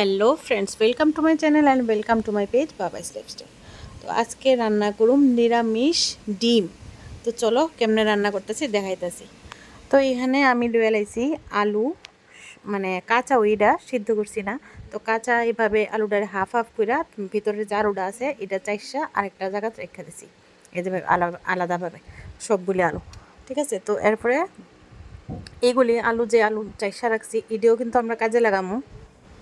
Hello friends welcome to my channel and welcome to my page Babai's lifestyle তো আজকে রান্না করুম নিরামিষ ডিম। তো চলো কেমনে রান্না করতেছি, দেখাইতেছি। তো এখানে আমি লুয়ে লাইছি আলু মানে কাঁচা ওইটা সিদ্ধ করছি না। তো কাঁচা এইভাবে আলুটার হাফ হাফ কইরা ভিতরে যে আলুটা আছে, এটা চাইসা আরেকটা জায়গা রেখে দিছি। এই যে আলাদা আলাদাভাবে, সবগুলি আলু। ঠিক আছে? তো এরপরে এইগুলি আলু যে আলু চাইসা রাখছি, এটাও কিন্তু আমরা কাজে লাগামো।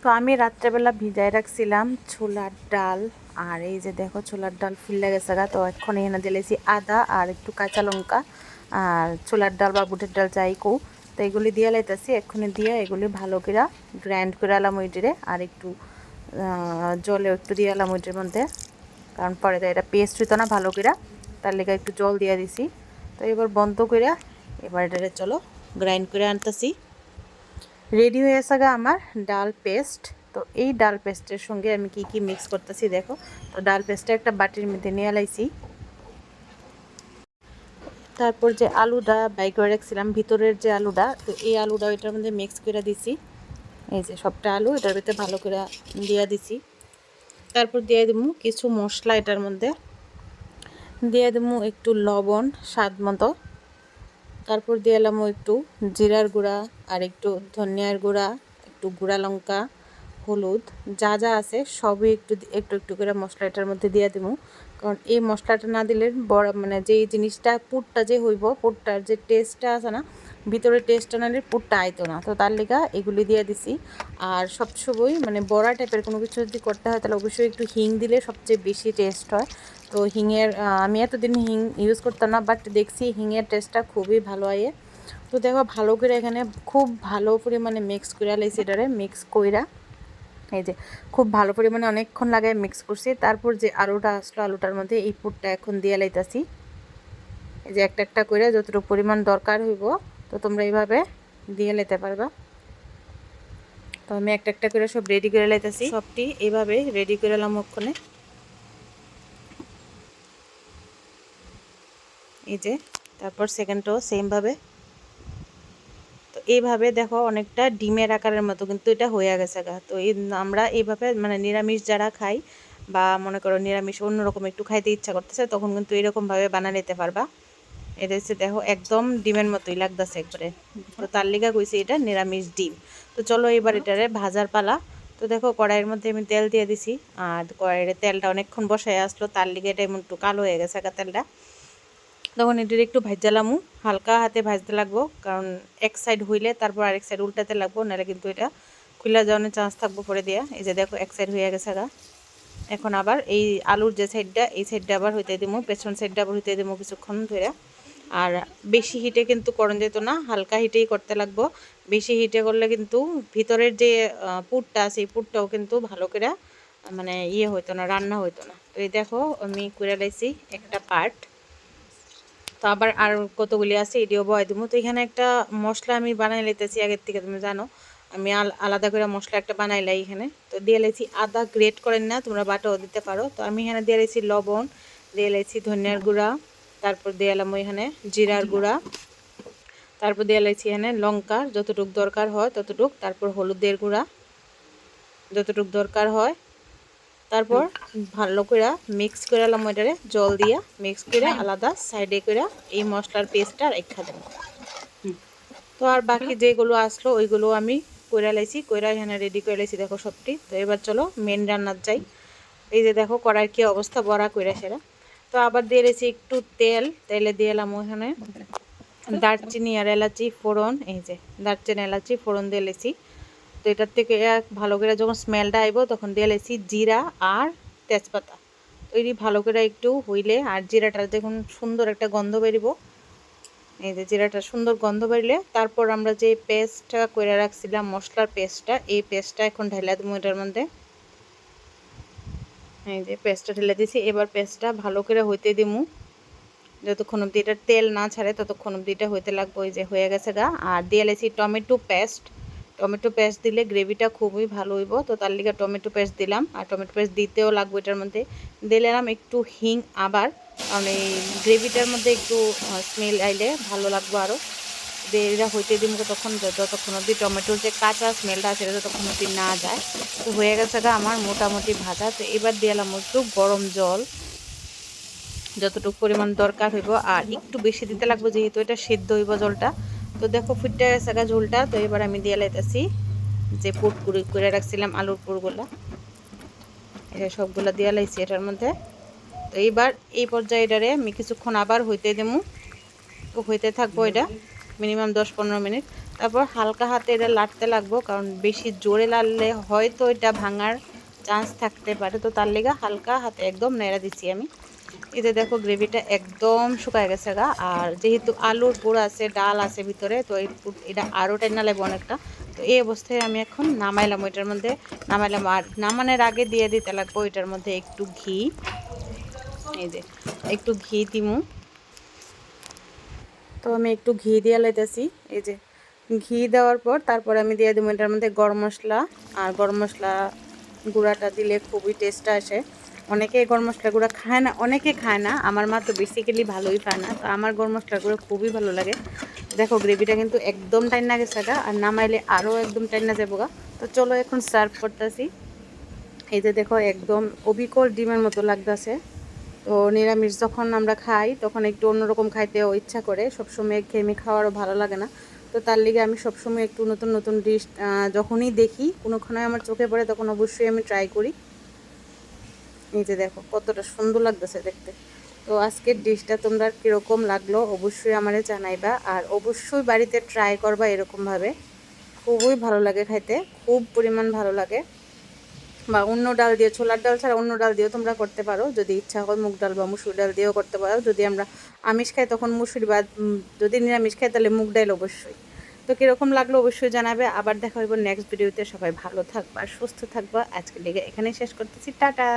তো আমি রাত্রেবেলা ভিজায় রাখছিলাম ছোলার ডাল। আর এই যে দেখো ছোলার ডাল ফুললে গেছে গা, তো এখন এখানে দিলেছি আদা আর একটু কাঁচা লঙ্কা। আর ছোলার ডাল বা বুটের ডাল যাই কো তো এগুলি দিয়ে লাইতেছি, এক্ষুনি দিয়ে এগুলি ভালো করে গ্রাইন্ড করে আলাম ওইটিরে। আর একটু জলে একটু দিয়ে আলাম ওইটির মধ্যে। কারণ পরে তো এটা পেস্ট হইতো না ভালো করে তার লেগে একটু জল দিয়ে দিছি। তো এবার বন্ধ করে এবার এটা চলো, গ্রাইন্ড করে আনতেছি। রেডি হয়ে গা আমার ডাল পেস্ট। তো এই ডাল পেস্টের সঙ্গে আমি কি কি মিক্স করতেছি দেখো। তো ডাল পেস্টটা একটা বাটির মধ্যে নিয়ে লাইছি তারপর যে আলুটা বাই করে রাখছিলাম, ভিতরের যে আলুটা, তো এই আলুটা ওইটার মধ্যে মিক্স করে দিছি। এই যে সবটা আলু, এটার ভিতরে ভালো করে দিয়ে দিছি। তারপর দিয়ে দেবো কিছু মশলা এটার মধ্যে। দিয়ে দেবো একটু লবণ স্বাদ মতো। তারপর দিয়ে এলাম একটু জিরার গুঁড়া আর একটু ধনিয়ার গুঁড়া, একটু গুঁড়া লঙ্কা, হলুদ, যা যা আছে সবই একটু একটু একটু করে মশলা এটার মধ্যে দিয়ে দেবো। কারণ এই মশলাটা না দিলে বড় মানে যেই জিনিসটা পুরটা যে হইব, পুরটার যে টেস্টটা আছে না, ভিতরে টেস্টটা না দিলে পুরটা আইতো না। তো তার লেগা এগুলি দিয়ে দিছি। আর সবসময় মানে বড়া টাইপের কোনো কিছু যদি করতে হয়, তাহলে অবশ্যই একটু হিং দিলে সবচেয়ে বেশি টেস্ট হয়। তো হিংয়ের আমি এতদিন হিং ইউজ করতাম না বাট দেখছি হিংয়ের টেস্টটা খুবই ভালো হয় তো দেখো ভালো করে এখানে খুব ভালো পরিমাণে মিক্স করে লাইছি এটারে মিক্স কইরা, এই যে খুব ভালো পরিমাণে অনেকক্ষণ লাগে মিক্স করছি। তারপর যে আলুটা আসলো, আলুটার মধ্যে এই পুরটা এখন দিয়ে লাইতাছি এই যে একটা একটা করে যতটুকু পরিমাণ দরকার হইব, তো তোমরা এইভাবে দিয়ে লেতে পারবা। তো আমি একটা একটা করে সব রেডি করে লাইতেছি সবটি এইভাবে রেডি করে এলাম ওখানে এই যে, তারপর সেকেন্ডটাও সেমভাবে তো এইভাবে দেখো অনেকটা ডিমের আকারের মতো কিন্তু এটা হয়ে গেছে গা। তো এই আমরা এইভাবে মানে নিরামিষ যারা খাই বা মনে করো নিরামিষ অন্যরকম একটু খাইতে ইচ্ছা করতেছে, তখন কিন্তু এরকমভাবে বানা নিতে পারবা। এটা হচ্ছে দেখো একদম ডিমের মতোই লাগতেছে একবারে। তো তার লিগা কইছি এটা নিরামিষ ডিম। তো চলো এবার এটারে ভাজার পালা। তো দেখো কড়াইয়ের মধ্যে আমি তেল দিয়ে দিছি। আর কড়াইয়ের তেলটা অনেকক্ষণ বসায় আসলো, তার লিগে এটা এমন একটু কালো হয়ে গেছে তেলটা। তখন এটির একটু ভাজালামু হালকা হাতে ভাজতে লাগবো, কারণ এক সাইড হইলে তারপর আরেক সাইড উল্টাতে লাগবো, নাহলে কিন্তু এটা খুলে যাওয়ানোর চান্স থাকব পরে দিয়া। এই যে দেখো এক সাইড হয়ে গেছে গা। এখন আবার এই আলুর যে সাইডটা এই সাইডটা আবার হইতে দিবো পেছন সাইডটা আবার হইতে দিবো কিছুক্ষণ ধরে আর বেশি হিটে কিন্তু করণ যেত না, হালকা হিটেই করতে লাগবো। বেশি হিটে করলে কিন্তু ভিতরের যে পুরটা সেই পুরটাও কিন্তু ভালো করে মানে ইয়ে হইতো না, রান্না হইতো না। তো এই দেখো আমি করে লাইছি একটা পার্ট তো আবার আর কতগুলি আছে, এটিও বয় দেবো। তো এখানে একটা মশলা আমি বানাই লাইতেছি আগের থেকে তুমি জানো। আমি আলাদা করে মশলা একটা বানাই বানাইলাই এখানে। তো দিয়ে লেছি আদা, গ্রেট করেন না, তোমরা বাটাও দিতে পারো। তো আমি এখানে দিয়ে লেছি লবণ, দিয়ে লেছি ধনিয়ার গুঁড়া, তারপর দিয়ে এলাম এখানে জিরার গুঁড়া। তারপর দিয়ে লেছি এখানে লঙ্কা, যতটুক দরকার হয় ততটুক। তারপর হলুদের গুঁড়া, যতটুক দরকার হয়। তারপর ভালো করে মিক্স করে এলাম ওইটারে, জল দিয়া মিক্স করে আলাদা সাইডে করে এই মশলার পেস্টটা রেখা দেব। তো আর বাকি যেগুলো আসলো, ওইগুলো আমি কইরা লাইছি, কইরা এখানে রেডি করে লাইছি, দেখো সবটি। তো এবার চলো মেন রান্নার যাই। এই যে দেখো কড়াইয়ের কি অবস্থা, বড়া কইরা সেরা। তো আবার দিয়ে রেছি একটু তেল, তেলে দিয়ে এলাম ওখানে দারচিনি আর এলাচি ফোড়ন, এই যে দারচিনি, এলাচি ফোড়ন দিয়ে লেছি তো এটার থেকে ভালো করে যখন স্মেলটা আইব, তখন দিয়ে লেছি জিরা আর তেজপাতা। তো এটি ভালো করে একটু হইলে আর জিরাটা দেখুন সুন্দর একটা গন্ধ বেরিব। এই যে জিরাটা সুন্দর গন্ধ বেরলে, তারপর আমরা যে পেস্টটা করে রাখছিলাম, মশলার পেস্টটা, এই পেস্টটা এখন ঢেলে দেবো এটার মধ্যে। এই যে পেস্টটা ঢেলে দিছি, এবার পেস্টটা ভালো করে হইতে দিমু। যতক্ষণ অব্দি এটা তেল না ছাড়ে, ততক্ষণ অব্দি এটা হইতে লাগবে ওই যে হয়ে গেছে গা। আর দিয়ে লেছি টমেটো পেস্ট। টমেটো পেস্ট দিলে গ্রেভিটা খুবই ভালো হইব। তো তার লিগে টমেটো পেস্ট দিলাম। আর টমেটো পেস্ট দিতেও লাগবে এটার মধ্যে। দিলাম একটু হিং আবার। কারণ এই গ্রেভিটার মধ্যে একটু স্মেল আইলে ভালো লাগবে আরও এটা হইতে দিব তখন যতক্ষণ অবধি টমেটোর যে কাঁচা স্মেলটা আছে, এটা যতক্ষণ অবধি না যায়। তো হয়ে গেছে গা আমার মোটামুটি ভাজা। তো এবার দিলাম একটু গরম জল। যতটুকু পরিমাণ দরকার হইব। আর একটু বেশি দিতে লাগবে যেহেতু এটা সেদ্ধ হইব জলটা। তো দেখো ফুটতে গেছে ঝোলটা, তো এবার আমি দিয়ে লাইতেছি যে পুট কুড়ি করে রাখছিলাম আলুর পুরগুলো। এটা সবগুলো দিয়ে লাইছি এটার মধ্যে। তো এইবার এই পর্যায়ে এটারে আমি কিছুক্ষণ আবার হইতে দেবো তো হইতে থাকব এটা মিনিমাম দশ পনেরো মিনিট। তারপর হালকা হাতে এটা লাটতে লাগবো, কারণ বেশি জোরে লাড়লে হয়তো এটা ভাঙার চান্স থাকতে পারে। তো তার লেগে হালকা হাতে একদম নেড়া দিচ্ছি আমি। এতে দেখো গ্রেভিটা একদম শুকায় গেছে গা। আর যেহেতু আলুর পুর আছে, ডাল আছে ভিতরে, তো এটা আরও টেনা লাগবে অনেকটা। তো এই অবস্থায় আমি এখন নামাইলাম ওইটার মধ্যে। নামাইলাম আর নামানোর আগে দিয়ে দিতে লাগবো ওইটার মধ্যে একটু ঘি। এই যে, একটু ঘি দিমু। তো আমি একটু ঘি দিয়ে লাইতেছি। এই যে, ঘি দেওয়ার পর তারপর আমি দিয়ে দেবো এটার মধ্যে গরম মশলা। আর গরম মশলা গুঁড়াটা দিলে খুবই টেস্ট আসে। অনেকে গরম মশলা খায় না, অনেকে খায় না। আমার মা তো বেসিক্যালি ভালোই খায় না। তো আমার গরম মশলা গুঁড়ো খুবই ভালো লাগে। দেখো গ্রেভিটা কিন্তু একদম টাইনা গেছে গা, আর নামাইলে আরও একদম টাইনা যাব গা। তো চলো এখন সার্ভ করতেছি। এই যে দেখো, একদম অবিকল ডিমের মতো লাগতেছে। তো নিরামিষ যখন আমরা খাই, তখন একটু অন্যরকম খাইতেও ইচ্ছা করে। সবসময় খেমি খাওয়ারও ভালো লাগে না। তো তার লিগে আমি সবসময় একটু নতুন নতুন ডিশ যখনই দেখি কোনোক্ষণে আমার চোখে পড়ে, তখন অবশ্যই আমি ট্রাই করি। যে দেখো, কতটা সুন্দর লাগতেছে দেখতে। তো আজকের ডিশটা তোমরা কীরকম লাগল অবশ্যই আমারে জানাইবা, আর অবশ্যই বাড়িতে ট্রাই করবা এরকমভাবে। খুবই ভালো লাগে খাইতে, খুব পরিমাণ ভালো লাগে। বা অন্য ডাল দিয়ে, ছোলার ডাল ছাড়া অন্য ডাল দিয়েও তোমরা করতে পারো। যদি ইচ্ছা হয় মুগ ডাল বা মুসুর ডাল দিয়েও করতে পারো। যদি আমরা আমিষ খাই তখন মুসুরি বা যদি নিরামিষ খাই তাহলে মুগ ডাল অবশ্যই। তো কীরকম লাগল অবশ্যই জানাবে। আবার দেখা হইব নেক্সট ভিডিওতে সবাই ভালো থাকবা, সুস্থ থাকবা। আজকে লেগে এখানেই শেষ করতেছি। টাটা!